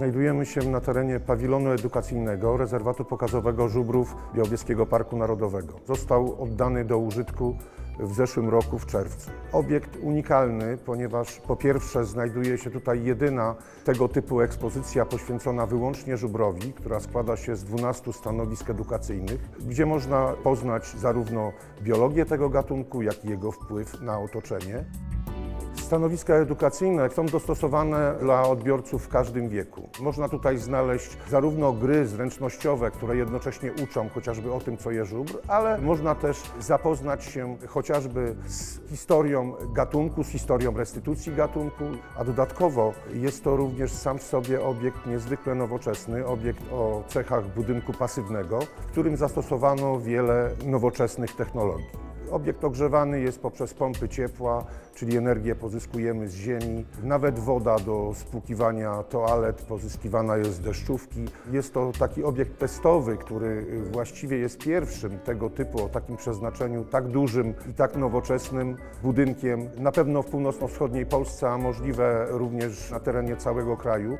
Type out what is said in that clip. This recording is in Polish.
Znajdujemy się na terenie pawilonu edukacyjnego rezerwatu pokazowego żubrów Białowieskiego Parku Narodowego. Został oddany do użytku w zeszłym roku w czerwcu. Obiekt unikalny, ponieważ po pierwsze znajduje się tutaj jedyna tego typu ekspozycja poświęcona wyłącznie żubrowi, która składa się z 12 stanowisk edukacyjnych, gdzie można poznać zarówno biologię tego gatunku, jak i jego wpływ na otoczenie. Stanowiska edukacyjne są dostosowane dla odbiorców w każdym wieku. Można tutaj znaleźć zarówno gry zręcznościowe, które jednocześnie uczą chociażby o tym, co je żubr, ale można też zapoznać się chociażby z historią gatunku, z historią restytucji gatunku, a dodatkowo jest to również sam w sobie obiekt niezwykle nowoczesny, obiekt o cechach budynku pasywnego, w którym zastosowano wiele nowoczesnych technologii. Obiekt ogrzewany jest poprzez pompy ciepła, czyli energię pozyskujemy z ziemi. Nawet woda do spłukiwania toalet pozyskiwana jest z deszczówki. Jest to taki obiekt testowy, który właściwie jest pierwszym tego typu o takim przeznaczeniu tak dużym i tak nowoczesnym budynkiem. Na pewno w północno-wschodniej Polsce, a możliwe również na terenie całego kraju.